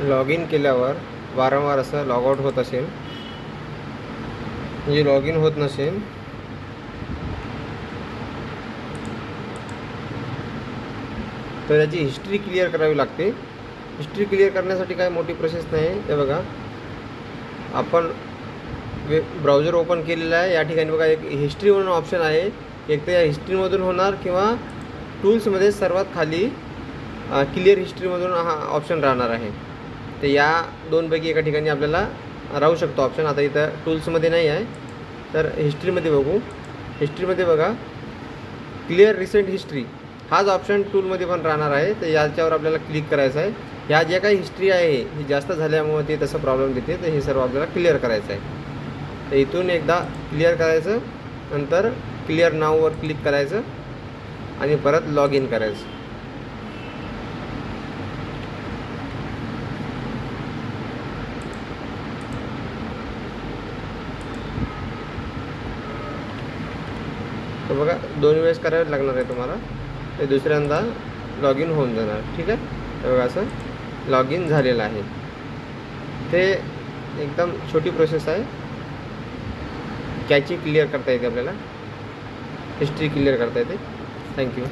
Log in केल्यावर वारंवार असं लॉग आउट होत असेल. म्हणजे लॉग इन होत नसेल. तर याची हिस्ट्री क्लिअर करावी लागते. हिस्ट्री क्लिअर करण्यासाठी काय मोठी प्रोसेस नाही. ते बघा. आपण वे ब्राउझर ओपन केलेला आहे. या ठिकाणी बघा एक हिस्ट्री म्हणून ऑप्शन आहे. एक तर या हिस्ट्रीमधून होणार किंवा टूल्समध्ये सर्वात खाली क्लिअर हिस्ट्रीमधून हा ऑप्शन राहणार आहे. तर या दोनपैकी एका ठिकाणी आपल्याला राहू शकतो ऑप्शन आता इथं टूल्समध्ये नाही आहे. तर हिस्ट्रीमध्ये बघू. हिस्ट्रीमध्ये बघा. क्लिअर रिसेंट हिस्ट्री हाच ऑप्शन टूलमध्ये पण राहणार आहे. तर याच्यावर आपल्याला क्लिक करायचं आहे. ह्या ज्या काही हिस्ट्री आहे ही जास्त झाल्यामुळे ते तसं प्रॉब्लेम देते. तर हे सर्व आपल्याला क्लिअर करायचं आहे. तर इथून एकदा क्लिअर करायचं. नंतर क्लिअर नाववर क्लिक करायचं. आणि परत लॉग इन करायचं. तर बघा दोन वेळेस करावे लागणार आहे तुम्हाला. ते दुसऱ्यांदा लॉग इन होऊन जाणार ठीक आहे? तर बघा असं लॉग इन झालेलं आहे. ते एकदम छोटी प्रोसेस आहे. कॅची क्लिअर करता येते आपल्याला. हिस्ट्री क्लिअर करता येते. थँक्यू